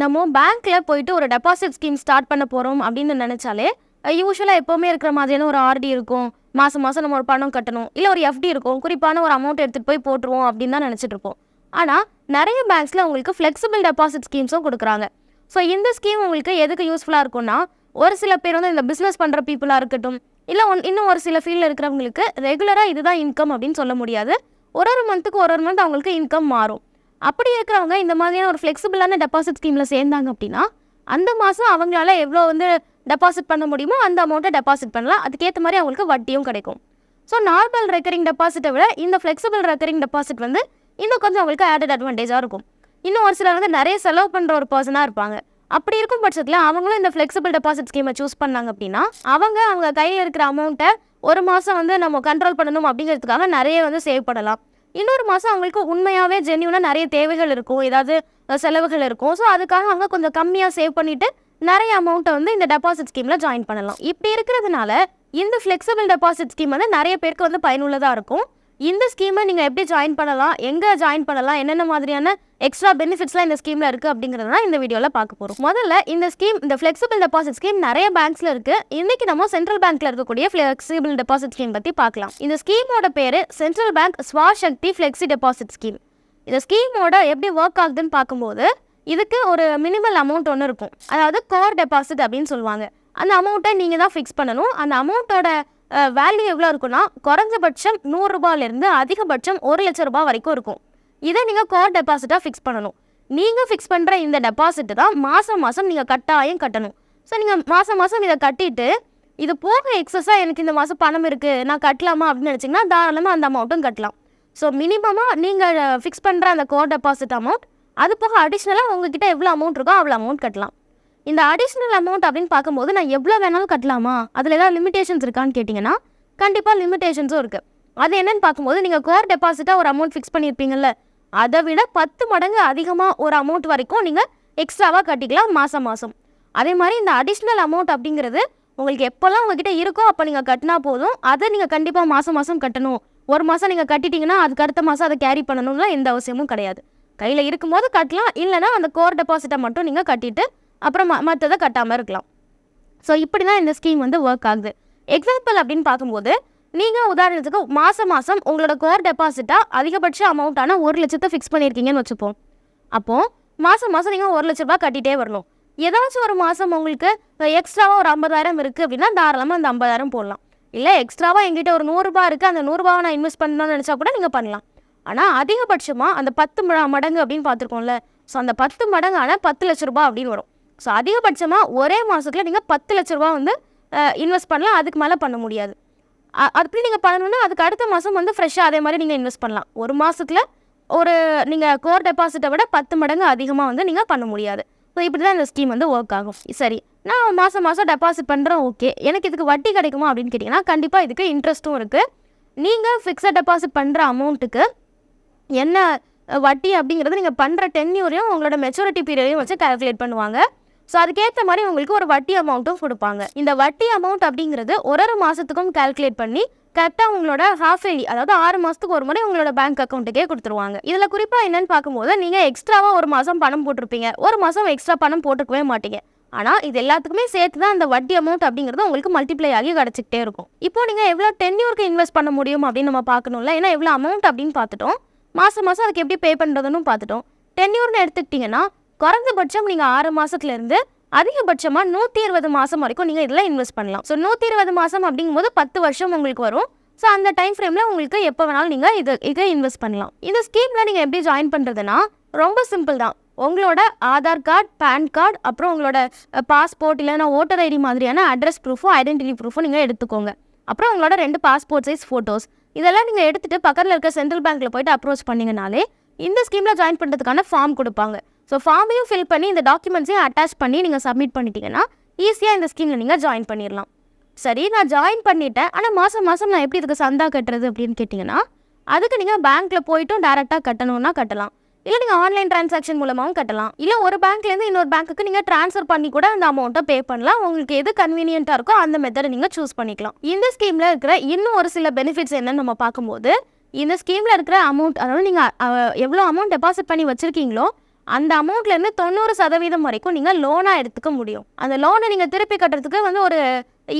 நம்ம பேங்க்கில் போயிட்டு ஒரு டெபாசிட் ஸ்கீம் ஸ்டார்ட் பண்ண போகிறோம் அப்படின்னு நினச்சாலே யூஸ்வலாக எப்போவுமே இருக்கிற மாதிரியான ஒரு ஆர்டி இருக்கும். மாதம் மாதம் நம்ம ஒரு பணம் கட்டணும். இல்லை ஒரு எஃப்டி இருக்கும். குறிப்பான ஒரு அமௌண்ட் எடுத்துகிட்டு போய் போட்டுருவோம் அப்படின்னு தான் நினச்சிட்டு இருப்போம். ஆனால் நிறைய பேங்க்ஸில் உங்களுக்கு ஃப்ளெக்சிபிள் டெபாசிட் ஸ்கீம்ஸும் கொடுக்குறாங்க. ஸோ இந்த ஸ்கீம் உங்களுக்கு எதுக்கு யூஸ்ஃபுல்லாக இருக்கும்னா ஒரு சில பேர் வந்து இந்த பிஸ்னஸ் பண்ணுற பீப்புளாக இருக்கட்டும் இல்லை ஒன் இன்னும் ஒரு சில ஃபீல்டில் இருக்கிறவங்களுக்கு ரெகுலராக இதுதான் இன்கம் அப்படின்னு சொல்ல முடியாது. ஒரு ஒரு மந்த்துக்கு ஒரு ஒரு மந்த் அவங்களுக்கு இன்கம் மாறும். அப்படி இருக்கிறவங்க இந்த மாதிரியான ஒரு ஃப்ளெக்சிபிளான டெபாசிட் ஸ்கீமில் சேர்ந்தாங்க அப்படின்னா அந்த மாதம் அவங்களால எவ்வளோ வந்து டெபாசிட் பண்ண முடியுமோ அந்த அமௌண்ட்டை டெபாசிட் பண்ணலாம். அதுக்கேற்ற மாதிரி அவங்களுக்கு வட்டியும் கிடைக்கும். ஸோ நார்மல் ரெக்கரிங் டெபாசிட்டை விட இந்த ஃப்ளெக்சிபிள் ரெக்கரிங் டெபாசிட் வந்து இன்னும் கொஞ்சம் அவங்களுக்கு ஆடட் அட்வான்டேஜாக இருக்கும். இன்னும் ஒரு சிலர் வந்து நிறைய செலவு பண்ணுற ஒரு பர்சனாக இருப்பாங்க. அப்படி இருக்கும் பட்சத்தில் அவங்களும் இந்த ஃப்ளெக்சிபிள் டெபாசிட் ஸ்கீமை சூஸ் பண்ணாங்க அப்படின்னா அவங்க அவங்க கையில் இருக்கிற அமௌண்ட்டை ஒரு மாதம் வந்து நம்ம கண்ட்ரோல் பண்ணணும் அப்படிங்கிறதுக்காக நிறைய வந்து சேவ் பண்ணலாம். இன்னொரு மாதம் அவங்களுக்கு உண்மையாகவே ஜென்யூனாக நிறைய தேவைகள் இருக்கும். ஏதாவது செலவுகள் இருக்கும். ஸோ அதுக்காக அவங்க கொஞ்சம் கம்மியாக சேவ் பண்ணிவிட்டு நிறைய அமௌண்ட்டை வந்து இந்த டெபாசிட் ஸ்கீமில் ஜாயின் பண்ணலாம். இப்படி இருக்கிறதுனால இந்த ஃப்ளெக்சிபிள் டெபாசிட் ஸ்கீம் வந்து நிறைய பேருக்கு வந்து பயனுள்ளதாக இருக்கும். இந்த ஸ்கீமை நீங்கள் எப்படி ஜாயின் பண்ணலாம்? எங்கே ஜாயின் பண்ணலாம்? என்னென்ன மாதிரியான எக்ஸ்ட்ரா பெனிஃபிட்ஸ்லாம் இந்த ஸ்கீமில் இருக்குது அப்படிங்கிறத இந்த வீடியோவில் பார்க்க போகிறோம் முதல்ல இந்த ஸ்கீம் இந்த ஃப்ளெக்சிபிள் டெபாசிட் ஸ்கீம் நிறைய பேங்க்ஸில் இருக்குது இன்றைக்கி நம்ம சென்ட்ரல் பேங்க்கில் இருக்கக்கூடிய ஃப்ளெக்சிபிள் டெபாசிட் ஸ்கீம் பற்றி பார்க்கலாம். இந்த ஸ்கீமோட பேர் central bank Swashakti flexi deposit scheme இந்த ஸ்கீமோட எப்படி ஒர்க் ஆகுதுன்னு பார்க்கும்போது இதுக்கு ஒரு மினிமல் அமௌண்ட் ஒன்று இருக்கும். அதாவது கோர் டெபாசிட் அப்படின்னு சொல்லுவாங்க. அந்த அமௌண்ட்டை நீங்கள் தான் ஃபிக்ஸ் பண்ணணும். அந்த அமௌண்ட்டோட வேல்யூ எவ்வளோ இருக்குன்னா குறைஞ்சபட்சம் நூறுரூபாலேருந்து அதிகபட்சம் ஒரு லட்ச ரூபாய் வரைக்கும் இருக்கும். இதை நீங்கள் கோர் டெபாசிட்டாக ஃபிக்ஸ் பண்ணணும். நீங்கள் ஃபிக்ஸ் பண்ணுற இந்த டெபாசிட்டு தான் மாதம் மாதம் நீங்கள் கட்டாயம் கட்டணும். ஸோ நீங்கள் மாதம் மாதம் இதை கட்டிட்டு இது போக எக்ஸஸாக எனக்கு இந்த மாதம் பணம் இருக்குது நான் கட்டலாமா அப்படின்னு நினச்சிங்கன்னா தாராளமாக அந்த அமௌண்ட்டும் கட்டலாம். ஸோ மினிமமாக நீங்கள் ஃபிக்ஸ் பண்ணுற அந்த கோர் டெபாசிட் அமௌண்ட் அது போக அடிஷ்னலாக உங்ககிட்ட எவ்வளோ அமௌண்ட் இருக்கோ அவ்வளோ அமௌண்ட் கட்டலாம். இந்த அடிஷ்னல் அமௌண்ட் அப்படின்னு பார்க்கும்போது நான் எவ்வளோ வேணாலும் கட்டலாமா? அதில் ஏதாவது லிமிடேஷன்ஸ் இருக்கான்னு கேட்டிங்கன்னா கண்டிப்பாக லிமிடேஷன்ஸும் இருக்குது அது என்னன்னு பார்க்கும்போது நீங்கள் கோர் டெபாசிட்டாக ஒரு அமௌண்ட் ஃபிக்ஸ் பண்ணியிருப்பீங்கல்ல அதை விட பத்து மடங்கு அதிகமாக ஒரு அமௌண்ட் வரைக்கும் நீங்கள் எக்ஸ்ட்ராவாக கட்டிக்கலாம் மாதம் மாதம் அதே மாதிரி இந்த அடிஷ்னல் அமௌண்ட் அப்படிங்கிறது உங்களுக்கு எப்போல்லாம் உங்ககிட்ட இருக்கோ அப்போ நீங்கள் கட்டினா போதும். அதை நீங்கள் கண்டிப்பாக மாதம் மாதம் கட்டணும். ஒரு மாதம் நீங்கள் கட்டிட்டீங்கன்னா அதுக்கு அடுத்த மாதம் அதை கேரி பண்ணணும்லாம் எந்த அவசியமும் கிடையாது. கையில் இருக்கும்போது கட்டலாம். இல்லைன்னா அந்த கோர் டெபாசிட்டை மட்டும் நீங்கள் கட்டிட்டு அப்புறம் ம- மற்றதை கட்டாமல் இருக்கலாம். ஸோ இப்படி தான் இந்த ஸ்கீம் வந்து ஒர்க் ஆகுது. எக்ஸாம்பிள் அப்படின்னு பார்க்கும்போது நீங்கள் உதாரணத்துக்கு மாதம் மாதம் உங்களோட கோர் டெபாசிட்டாக அதிகபட்ச அமௌண்ட்டான ஒரு லட்சத்தை ஃபிக்ஸ் பண்ணியிருக்கீங்கன்னு வச்சுப்போம். அப்போது மாதம் மாதம் நீங்கள் ஒரு லட்ச ரூபா கட்டிகிட்டே வரணும். ஏதாச்சும் ஒரு மாதம் உங்களுக்கு எக்ஸ்ட்ராவாக ஒரு ஐம்பதாயிரம் இருக்குது அப்படின்னா தாராளமாக அந்த ஐம்பதாயிரம் போடலாம். இல்லை எக்ஸ்ட்ராவாக எங்கிட்ட ஒரு நூறுரூபா இருக்குது அந்த நூறுரூபாவை நான் இன்வெஸ்ட் பண்ணணும்னு நினச்சா கூட நீங்கள் பண்ணலாம். ஆனால் அதிகபட்சமாக அந்த பத்து மடங்கு அப்படின்னு பார்த்துருக்கோம்ல. ஸோ அந்த பத்து மடங்கான பத்து லட்ச ரூபா அப்படின்னு வரும். ஸோ அதிகபட்சமாக ஒரே மாதத்தில் நீங்கள் பத்து லட்ச ரூபா வந்து இன்வெஸ்ட் பண்ணலாம். அதுக்கு மேலே பண்ண முடியாது. அப்படி நீங்கள் பண்ணணும்னா அதுக்கு அடுத்த மாதம் வந்து ஃப்ரெஷ்ஷாக அதே மாதிரி நீங்கள் இன்வெஸ்ட் பண்ணலாம். ஒரு மாதத்தில் ஒரு நீங்கள் கோர் டெபாசிட்டை விட பத்து மடங்கு அதிகமாக வந்து நீங்கள் பண்ண முடியாது. ஸோ இப்படி தான் இந்த ஸ்கீம் வந்து ஒர்க் ஆகும். சரி நான் மாதம் மாதம் டெபாசிட் பண்ணுறேன் ஓகே எனக்கு இதுக்கு வட்டி கிடைக்குமா அப்படின்னு கேட்டிங்கன்னா கண்டிப்பாக இதுக்கு இன்ட்ரெஸ்ட்டும் இருக்குது நீங்கள் ஃபிக்ஸட் டெபாசிட் பண்ணுற அமௌண்ட்டுக்கு என்ன வட்டி அப்படிங்கிறது நீங்கள் பண்ணுற டென்யூரையும் உங்களோட மெச்சூரிட்டி பீரியடையும் வச்சு கால்குலேட் பண்ணுவாங்க. ஸோ அதுக்கேற்ற மாதிரி உங்களுக்கு ஒரு வட்டி அமௌண்ட்டும் கொடுப்பாங்க. இந்த வட்டி அமௌண்ட் அப்படிங்கிறது ஒரு ஒரு மாதத்துக்கும் கால்குலேட் பண்ணி கரெக்டாக உங்களோட ஹாஃப் இயர்லி அதாவது ஆறு மாதத்துக்கு ஒரு முறை உங்களோட பேங்க் அக்கௌண்ட்டுக்கே கொடுத்துருவாங்க. இதில் குறிப்பாக என்னென்னு பார்க்கும்போது நீங்கள் எக்ஸ்ட்ராவாக ஒரு மாதம் பணம் போட்டிருப்பீங்க. ஒரு மாதம் எக்ஸ்ட்ரா பணம் போட்டுக்கவே மாட்டீங்க. ஆனால் இது எல்லாத்துக்குமே சேர்த்து தான் அந்த வட்டி அமௌண்ட் அப்படிங்கிறது உங்களுக்கு மல்டிப்ளை ஆகி கிடச்சிக்கிட்டே இருக்கும். இப்போ நீங்கள் எவ்வளோ டென்யூருக்கு இன்வெஸ்ட் பண்ண முடியும் அப்படின்னு நம்ம பார்க்கணும்ல? ஏன்னா எவ்வளோ அமௌண்ட் அப்படின்னு பார்த்துட்டோம். மாதம் மாதம் அதுக்கு எப்படி பே பண்ணுறதுன்னு பார்த்துட்டோம். டென்யூர்னு எடுத்துக்கிட்டிங்கன்னா குறைந்தபட்சம் நீங்கள் ஆறு மாதத்துலேருந்து அதிகபட்சமாக நூற்றி இருபது மாதம் வரைக்கும் நீங்கள் இதில் இன்வெஸ்ட் பண்ணலாம். ஸோ நூற்றி இருபது மாதம் அப்படிங்கும்போது பத்து வருஷம் உங்களுக்கு வரும். ஸோ அந்த டைம் ஃப்ரேமில் உங்களுக்கு எப்போ வேணாலும் நீங்கள் இது இதை இன்வெஸ்ட் பண்ணலாம். இந்த ஸ்கீமில் நீங்கள் எப்படி ஜாயின் பண்ணுறதுனா ரொம்ப சிம்பிள் தான். உங்களோட ஆதார் கார்டு பேன் கார்டு அப்புறம் உங்களோட பாஸ்போர்ட் இல்லைனா ஓட்டர் ஐடி மாதிரியான அட்ரஸ் ப்ரூஃபும் ஐடென்டிட்டி ப்ரூஃபும் நீங்கள் எடுத்துக்கோங்க. அப்புறம் உங்களோட ரெண்டு பாஸ்போர்ட் சைஸ் ஃபோட்டோஸ் இதெல்லாம் நீங்கள் எடுத்துகிட்டு பக்கத்தில் இருக்க சென்ட்ரல் பேங்க்கில் போயிட்டு அப்ரோச் பண்ணிங்கனாலே இந்த ஸ்கீமில் ஜாயின் பண்ணுறதுக்கான ஃபார்ம் கொடுப்பாங்க. ஸோ ஃபார்மையும் ஃபில் பண்ணி இந்த டாக்குமெண்ட்ஸையும் அட்டாச் பண்ணி நீங்கள் சப்மிட் பண்ணிட்டீங்கன்னா ஈஸியாக இந்த ஸ்கீமில் நீங்கள் ஜாயின் பண்ணிடலாம் சரி நான் ஜாயின் பண்ணிட்டேன். ஆனால் மாதம் மாதம் நான் எப்படி இதுக்கு சந்தா கட்டுறது அப்படின்னு கேட்டிங்கன்னா அதுக்கு நீங்கள் பேங்க்கில் போயிட்டும் டேரெக்டாக கட்டணும்னா கட்டலாம். இல்லை நீங்கள் ஆன்லைன் டிரான்சாக்ஷன் மூலமாகவும் கட்டலாம். இல்லை ஒரு பேங்க்லேருந்து இன்னொரு பேங்க்குக்கு நீங்கள் ட்ரான்ஸ்ஃபர் பண்ணி கூட அந்த அமௌண்ட்டை பே பண்ணலாம். உங்களுக்கு எது கன்வீனியண்ட்டாக இருக்கோ அந்த மெத்தடை நீங்கள் சூஸ் பண்ணிக்கலாம். இந்த ஸ்கீமில் இருக்கிற இன்னும் ஒரு சில பெனிஃபிட்ஸ் என்னன்னு நம்ம பார்க்கும்போது இந்த ஸ்கீமில் இருக்கிற அமௌண்ட் அதாவது நீங்கள் எவ்வளோ அமௌண்ட் டெபாசிட் பண்ணி வச்சுருக்கீங்களோ அந்த அமௌண்ட்லேருந்து தொண்ணூறு சதவீதம் வரைக்கும் நீங்கள் லோனாக எடுத்துக்க முடியும். அந்த லோனை நீங்கள் திருப்பி கட்டுறதுக்கு வந்து ஒரு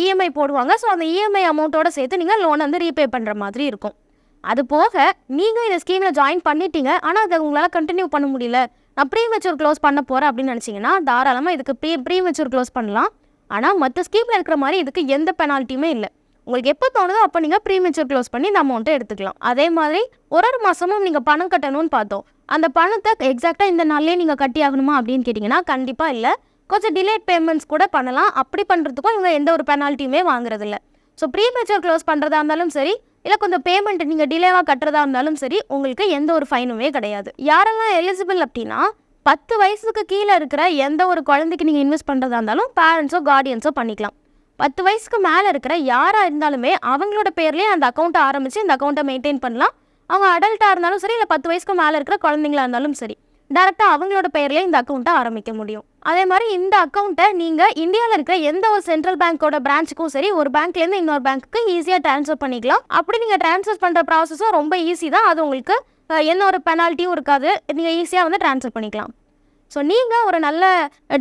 இஎம்ஐ போடுவாங்க. ஸோ அந்த இஎம்ஐ அமௌண்ட்டோடு சேர்த்து நீங்கள் லோனை வந்து ரீபே பண்ணுற மாதிரி இருக்கும். அது போக நீங்கள் இந்த ஸ்கீமில் ஜாயின் பண்ணிட்டீங்க. ஆனால் அதை உங்களால் கண்டினியூ பண்ண முடியல. நான் ப்ரீ மெச்சூர் க்ளோஸ் பண்ண போகிறேன் அப்படின்னு நினச்சிங்கன்னா தாராளமாக இதுக்கு ப்ரீ ப்ரீ மெச்சூர் க்ளோஸ் பண்ணலாம் ஆனால் மற்ற ஸ்கீமில் இருக்கிற மாதிரி இதுக்கு எந்த பெனால்ட்டியுமே இல்லை. உங்களுக்கு எப்போ தோணுதோ அப்போ நீங்கள் ப்ரீ மெச்சூர் க்ளோஸ் பண்ணி இந்த அமௌண்ட்டை எடுத்துக்கலாம். அதே மாதிரி ஒரு ஒரு மாதமும் நீங்கள் பணம் கட்டணும்னு பார்த்தோம். அந்த பணத்தை எக்ஸாக்டாக இந்த நாள்லேயே நீங்கள் கட்டி ஆகணுமா அப்படின்னு கேட்டிங்கன்னா கண்டிப்பாக இல்லை. கொஞ்சம் டிலேட் பேமெண்ட்ஸ் கூட பண்ணலாம். அப்படி பண்ணுறதுக்கும் இவங்க எந்த ஒரு பெனால்ட்டியுமே வாங்குறதில்ல. ஸோ ப்ரீ மெச்சூர் க்ளோஸ் பண்ணுறதா இருந்தாலும் சரி இல்லை கொஞ்சம் பேமெண்ட் நீங்கள் டிலேவாக கட்டுறதா இருந்தாலும் சரி உங்களுக்கு எந்த ஒரு ஃபைனுமே கிடையாது. யாரெல்லாம் எலிஜிபிள் அப்படின்னா பத்து வயசுக்கு கீழே இருக்கிற எந்த ஒரு குழந்தைக்கு நீங்கள் இன்வெஸ்ட் பண்ணுறதா இருந்தாலும் பேரண்ட்ஸோ கார்டியன்ஸோ பண்ணிக்கலாம். பத்து வயசுக்கு மேலே இருக்கிற யாராக இருந்தாலுமே அவங்களோட பேர்லேயே அந்த அக்கௌண்ட்டை ஆரம்பித்து இந்த அக்கௌண்ட்டை மெயின்டைன் பண்ணலாம். அவங்க அடல்ட்டாக இருந்தாலும் சரி இல்லை பத்து வயசுக்கு மேலே இருக்கிற குழந்தைங்களா இருந்தாலும் சரி டேரெக்டாக அவங்களோட பெயர்லேயே இந்த அக்கௌண்ட்டை ஆரம்பிக்க முடியும். அதே மாதிரி இந்த அக்கௌண்ட்டை நீங்கள் இந்தியாவில் இருக்கிற எந்த ஒரு சென்ட்ரல் பேங்க்கோட பிரான்ச்சுக்கும் சரி ஒரு பேங்க்லேருந்து இன்னொரு பேங்க்குக்கு ஈஸியாக ட்ரான்ஸ்ஃபர் பண்ணிக்கலாம். அப்படி நீங்கள் ட்ரான்ஸ்ஃபர் பண்ணுற ப்ராசஸும் ரொம்ப ஈஸி தான். அது உங்களுக்கு எந்த ஒரு பெனால்ட்டியும் இருக்காது. நீங்கள் ஈஸியாக வந்து ட்ரான்ஸ்ஃபர் பண்ணிக்கலாம். ஸோ நீங்கள் ஒரு நல்ல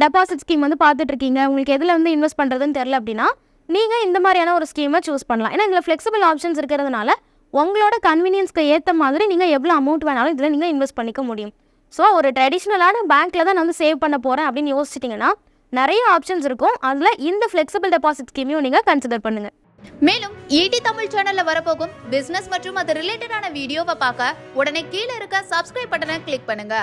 டெபாசிட் ஸ்கீம் வந்து பார்த்துட்ருக்கீங்க உங்களுக்கு எதில் வந்து இன்வெஸ்ட் பண்ணுறதுன்னு தெரில அப்படின்னா நீங்கள் இந்த மாதிரியான ஒரு ஸ்கீமை சூஸ் பண்ணலாம். ஏன்னா இதில் ஃப்ளெக்சிபிள் ஆப்ஷன்ஸ் இருக்கிறதுனால உங்களோட கன்வீனியன்ஸ்க்கு ஏற்ற மாதிரி நீங்கள் எவ்வளோ அமௌண்ட் வேணாலும் இதில் நீங்கள் இன்வெஸ்ட் பண்ணிக்க முடியும். ஸோ ஒரு ட்ரெடிஷ்னலான பேங்க்கில் தான் நான் வந்து சேவ் பண்ண போகிறேன் அப்படின்னு யோசிச்சிட்டிங்கன்னா நிறைய ஆப்ஷன்ஸ் இருக்கும். அதில் இந்த ஃப்ளெக்சிபிள் டெபாசிட் ஸ்கீமையும் நீங்கள் கன்சிடர் பண்ணுங்கள் மேலும் ஈடி தமிழ் சேனல்ல வரப்போகும் பிசினஸ் மற்றும் அது ரிலேட்டடான வீடியோவை பார்க்க உடனே கீழே இருக்க சப்ஸ்கிரைப் பட்டனை கிளிக் பண்ணுங்க.